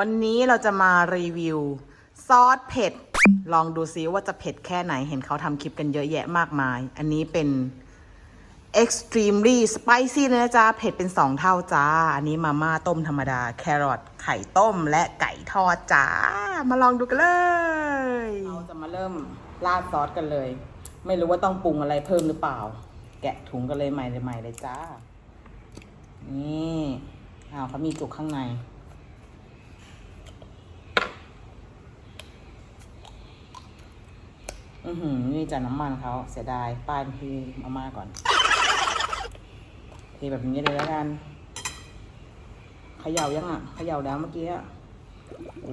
วันนี้เราจะมารีวิว ซอสเผ็ด ลองดูซิว่าจะเผ็ดแค่ไหนเห็นเขาทำคลิปกันเยอะแยะมากมาย อันนี้เป็น extremely spicy เลยนะจ๊ะ เผ็ดเป็น2เท่าจ้า อันนี้มาม่าต้มธรรมดา แครอทไข่ต้มและไก่ทอดจ้า มาลองดูกันเลย เราจะมาเริ่มราดซอสกันเลย ไม่รู้ว่าต้องปรุงอะไรเพิ่มหรือเปล่า แกะถุงกันเลยใหม่เลยใหม่เลยจ้า นี่อ้าวเขามีจุกข้างใน อือหือนี่จะน้ำมันเขาเสียดายป้ายคือมาม่าก่อนเทแบบนี้เลยแล้วกันเขย่ายังอะเขย่าแล้วเมื่อกี้อะโอ้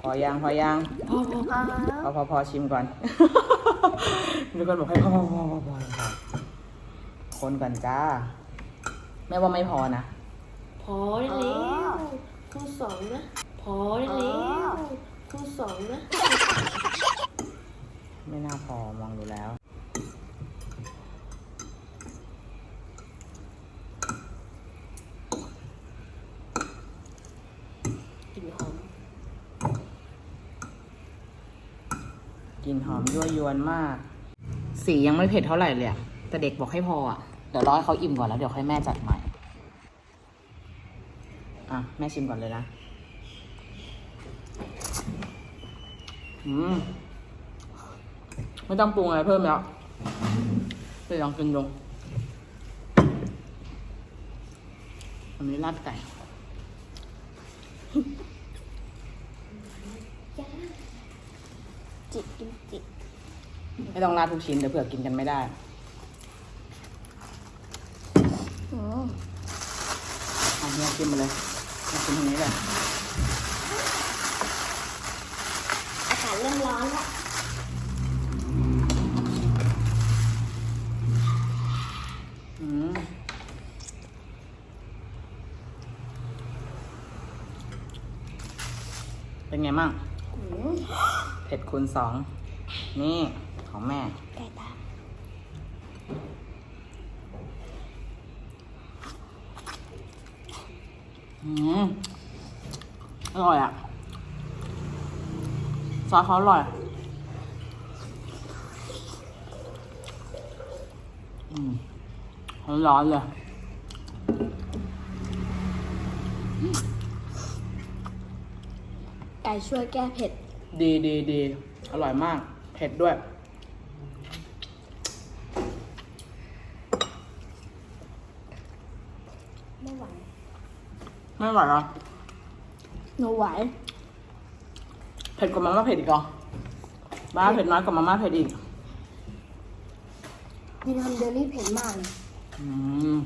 พอยังพอยังพอพอพอชิมก่อนมีคนบอกให้พอพอพอพอพอพอคนก่อนจ้าแม่ว่าไม่พอนะ พอได้แล้วคูณสองนะ พอได้แล้วคูณส องนะ ไม่น่าพอมองดูแล้ว กลิ่นหอม กลิ่นหอมยั่วยวนมาก สียังไม่เผ็ดเท่าไหร่เลยอะแต่เด็กบอกให้พออะเดี๋ยวรอให้เขาอิ่มก่อนแล้วเดี๋ยวค่อยแม่จัดใหม่ อะ แม่ชิมก่อนเลยนะ อืมไม่ต้องปรุงอะไรเพิ่มแล้วไปลองกินดูอันนี้ราดไก่จิกกินจิกไม่ต้องราดทุกชิ้นเดี๋ยวเผื่อกินกันไม่ได้อืมเอาเนี่ยกินมาเลยมากินตรงนี้เลย อากาศ เริ่มร้อนแล้วอืมเป็นไงมั่งอืมเผ็ดคูณสอง นี่ของแม่ไก่ตามอืมอร่อยอะ ซอสเขาอร่อย อืมร้อนๆเลย ไก่ช่วยแก้เผ็ด ดีดีดีอร่อยมาก เผ็ดด้วย ไม่ไหว ไม่ไหวเหรอ หนูไหวเผ็ดกว่ามาม่าเผ็ดอีกเหรอบ้าเผ็ดน้อยกว่ามาม่าเผ็ดอีกมีทำเดลี่เผ็ดมากเลยอืม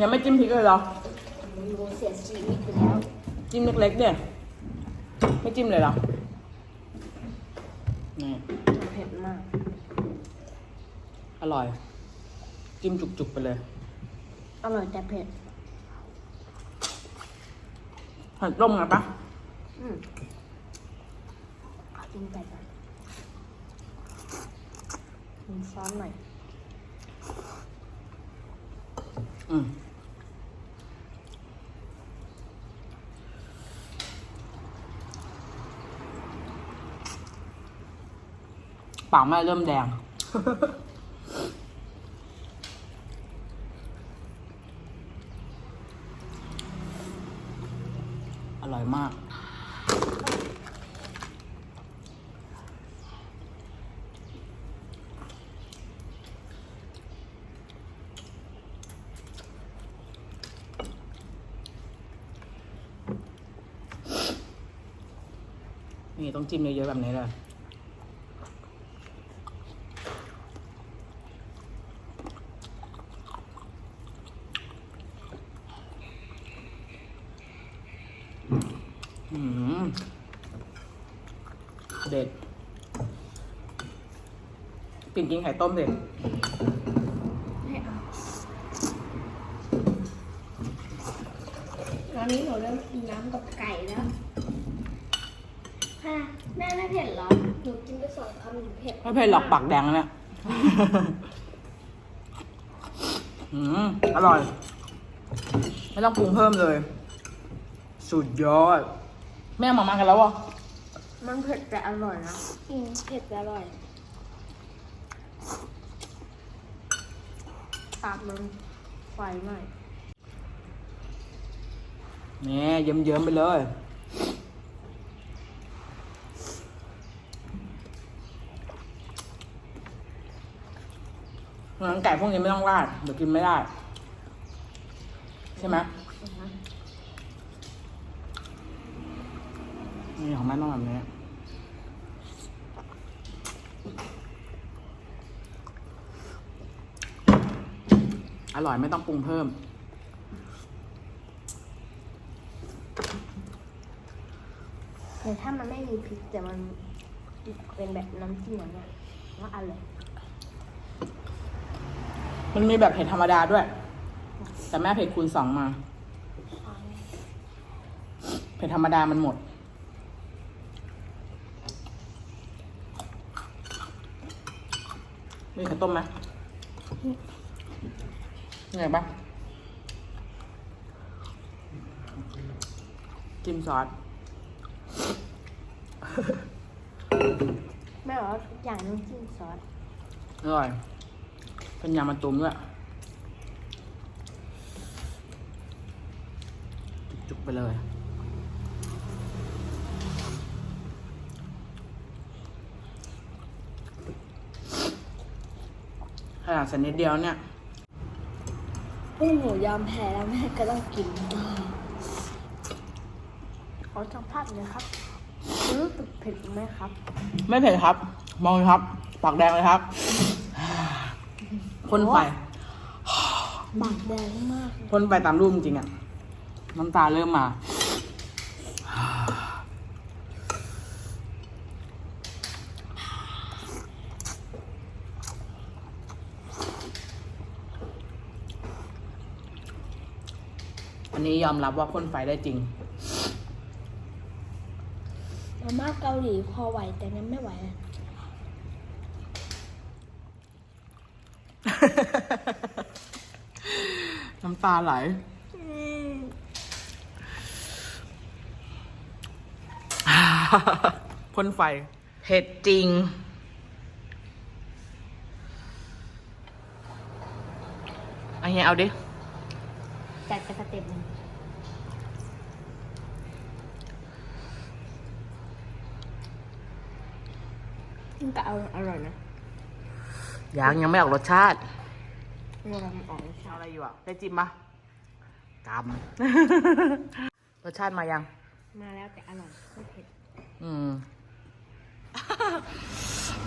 ยังไม่จิ้มพริกเลยเหรอหนูเสียชีวิตไปแล้ว จิ้มเล็กๆเนี่ย ไม่จิ้มเลยเหรอนี่เผ็ดมาก อร่อย จิ้มจุกๆไปเลย อร่อยแต่เผ็ด ผัดต้มไงปะอืมกินไก่ก่อนกินซ้อนหน่อย อืมปากแม่เริ่มแดง อร่อยมาก นี่ต้องจิ้มเยอะๆแบบนี้เลย อืม เด็ดปิ่นกินไข่ต้มเด็ดไม่เอาตอนนี้หนูเริ่มกินน้ำกับไก่แล้วถ้าแม่ไม่เผ็ดเหรอหนูกินไปสองคำหนูเผ็ดไม่เผ็ดหรอกปากแดงแล้วเนี่ยอืมอร่อย ไม่ต้องปรุงเพิ่มเลย สุดยอด แม่มามากันแล้วอะ มันเผ็ดแต่อร่อยนะ อืมเผ็ดแต่อร่อยปากมันไฟหน่อยนี่เยิ้มๆไปเลย หนังไก่พวกนี้ไม่ต้องราดเดี๋ยวกินไม่ได้ ใช่ไหม นี่ของแม่ต้องแบบนี้อร่อยไม่ต้องปรุงเพิ่ม แต่ถ้ามันไม่มีพริกแต่มันเป็นแบบน้ำจิ้มอย่างเงี้ยว่าอร่อย มันมีแบบเผ็ดธรรมดาด้วย แต่แม่เผ็ดคูณสองมา เผ็ดธรรมดามันหมด มีข้าวต้มไหมไงบ้างจิ้มซอสแม่บอกว่าทุกอย่างต้องจิ้มซอสอร่อย เป็นยำมะตูมด้วยจุกๆไปเลย ข นาดสันนิดเดียวเนี่ยพวกหนูยอมแพ้แล้วแม่ก็ต้องกินขอสัมภาษณ์หน่อยครับรู้สึกเผ็ดไหมครับ ไม่เผ็ดครับ มองเลยครับ ปากแดงเลยครับพ่นไฟปากแดงมากพ่นไฟตามรูปจริงๆอะน้ำตาเริ่มมา อันนี้ยอมรับว่าพ่นไฟได้จริง มาม่าเกาหลีพอไหวแต่งั้นไม่ไหวอะน้ำตาไหล พ่นไฟ เผ็ดจริง อันนี้เอาดิ จัดไปสเต็ปหนึงมันก็เอาอร่อยนะยังยังไม่ออกรสชาติเวลามันออกรสชาเอาติอะไรอยู่อะ ได้จิ้มปะกำ รสชาติมายัง มาแล้วแต่อร่อยไม่เผ็ดอืม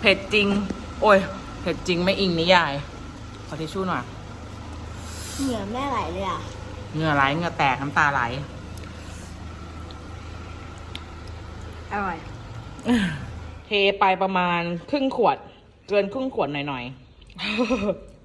เผ็ดจริง โอ้ย เผ็ดจริงไม่อิงนิยาย ขอทิชชู่หน่อย เหงื่อแม่ไหลเลยอะ เหงื่อไหลเหงื่อแตกน้ำตาไหล อร่อย เทไปประมาณครึ่งขวด เกินครึ่งขวดหน่อยๆ